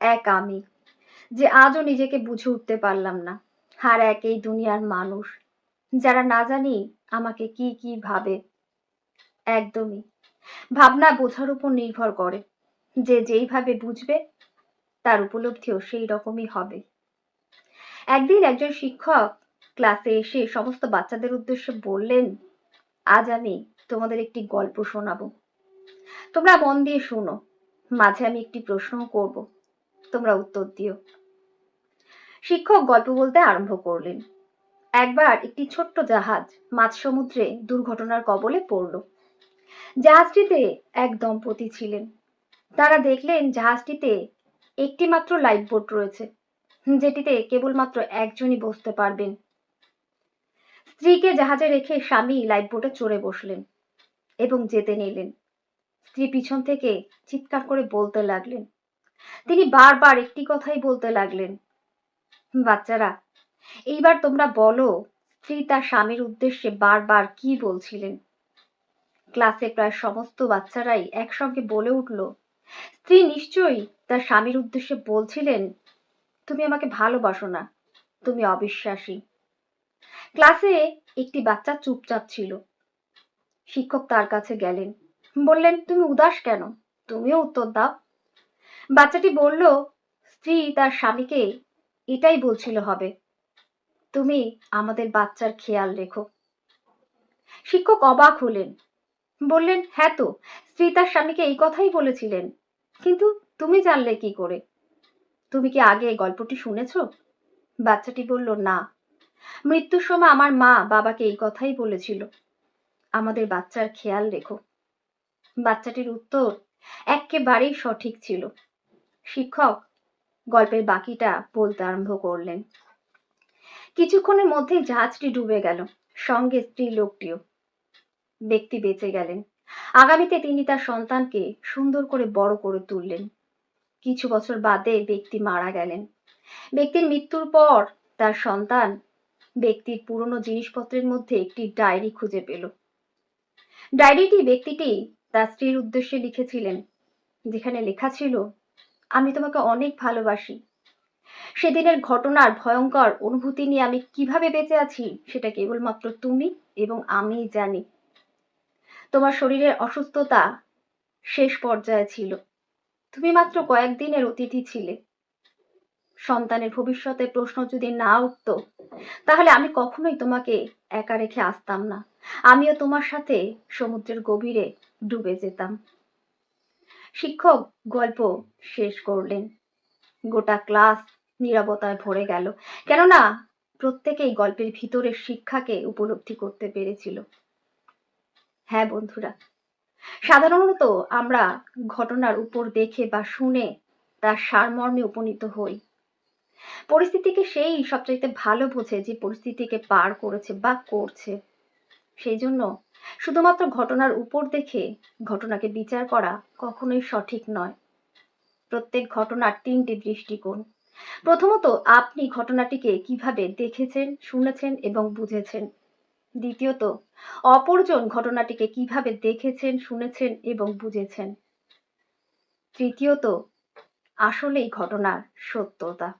এক আমি, যে আজও নিজেকে বুঝে উঠতে পারলাম না। আর এক এই দুনিয়ার মানুষ, যারা না জানি আমাকে কি কি ভাবে। একদমই, ভাবনা বোঝার উপর নির্ভর করে, যে যেইভাবে বুঝবে, তার উপলব্ধিও সেই রকমই হবে। একদিন একজন শিক্ষক ক্লাসে এসে সমস্ত বাচ্চাদের উদ্দেশ্যে বললেন, আজ আমি তোমাদের একটি গল্প শোনাবো। তোমরা মন দিয়ে শোনো, মাঝে আমি একটি প্রশ্ন করব। তোমরা উত্তর দিও। শিক্ষক গল্প বলতে আরম্ভ করলেন। একবার একটি ছোট্ট জাহাজ মাঝ সমুদ্রে দুর্ঘটনার কবলে পড়ল। জাহাজটিতে এক দম্পতি ছিলেন। তারা দেখলেন জাহাজটিতে একটি মাত্র লাইফ বোট রয়েছে, যেটিতে কেবলমাত্র একজনই বসতে পারবেন। স্ত্রীকে জাহাজে রেখে স্বামী লাইফ বোটে চড়ে বসলেন এবং যেতে নিলেন। স্ত্রী পিছন থেকে চিৎকার করে বলতে লাগলেন তিনি বারবার একটি কথাই বলতে লাগলেন, বাচ্চারা, এইবার তোমরা বলো, স্ত্রী তার স্বামীর উদ্দেশ্যে বারবার কি বলছিলেন? ক্লাসে প্রায় সমস্ত বাচ্চারাই একসঙ্গে বলে উঠল, স্ত্রী নিশ্চয়ই তার স্বামীর উদ্দেশ্যে বলছিলেন, তুমি আমাকে ভালোবাসো না, তুমি অবিশ্বাসী। ক্লাসে একটি বাচ্চা চুপচাপ ছিল। শিক্ষক তার কাছে গেলেন, বললেন, তুমি উদাস কেন? তুমিও উত্তর দাও। বাচ্চাটি বলল, স্ত্রী তার স্বামীকে এটাই বলছিল হবে, তুমি আমাদের বাচ্চার খেয়াল রেখো শিক্ষক অবাক হলেন। বললেন হ্যাঁ তো, স্ত্রী তার স্বামীকে এই কথাই বলেছিলেন, কিন্তু তুমি জানলে কি করে? তুমি কি আগে গল্পটি শুনেছ বাচ্চাটি বলল, না। মৃত্যুর সময় আমার মা বাবাকে এই কথাই বলেছিল, আমাদের বাচ্চার খেয়াল রেখো। বাচ্চাটির উত্তর একেবারেই সঠিক ছিল। শিক্ষক গল্পের বাকিটা বলতে আরম্ভ করলেন। কিছুক্ষণের মধ্যেই জাহাজটি ডুবে গেল, সঙ্গে স্ত্রী লোকটিও। ব্যক্তি বেঁচে গেলেন। আগামীতে তিনি তার সন্তানকে সুন্দর করে বড় করে তুললেন। কিছু বছর বাদে ব্যক্তি মারা গেলেন। ব্যক্তির মৃত্যুর পর তার সন্তান ব্যক্তির পুরনো জিনিসপত্রের মধ্যে একটি ডায়েরি খুঁজে পেল। ডায়েরিটি ব্যক্তিটি তার স্ত্রীর উদ্দেশ্যে লিখেছিলেন, যেখানে লেখা ছিল আমি তোমাকে অনেক ভালোবাসি। সেদিনের ঘটনার ভয়ঙ্কর অনুভূতি নিয়ে আমি কীভাবে বেঁচে আছি, সেটা কেবলমাত্র তুমি এবং আমিই জানি। তোমার শরীরের অসুস্থতা শেষ পর্যায়ে ছিল। তুমি মাত্র কয়েকদিনের অতিথি ছিলে। সন্তানের ভবিষ্যতে প্রশ্ন যদি না উঠত, তাহলে আমি কখনোই তোমাকে একা রেখে আসতাম না। আমিও তোমার সাথে সমুদ্রের গভীরে ডুবে যেতাম। শিক্ষক গল্প শেষ করলেন। গোটা ক্লাস নিরবতায় ভরে গেল। কেননা প্রত্যেকেই গল্পের ভিতরের শিক্ষাকে উপলব্ধি করতে পেরেছিল। হ্যাঁ বন্ধুরা, সাধারণত আমরা ঘটনার উপর দেখে বা শুনে তার সারমর্মে উপনীত হই। পরিস্থিতিকে সেই সবচাইতে ভালো বোঝে যে পরিস্থিতিকে পার করেছে বা করছে। সেই জন্য শুধুমাত্র ঘটনার উপর দেখে ঘটনাকে বিচার করা কখনোই সঠিক নয়। প্রত্যেক ঘটনার তিনটি দৃষ্টিকোণ। প্রথমত, আপনি ঘটনাটিকে কীভাবে দেখেছেন, শুনেছেন এবং বুঝেছেন। দ্বিতীয়ত, অপরজন ঘটনাটিকে কীভাবে দেখেছেন, শুনেছেন এবং বুঝেছেন। তৃতীয়ত, আসলেই ঘটনার সত্যতা।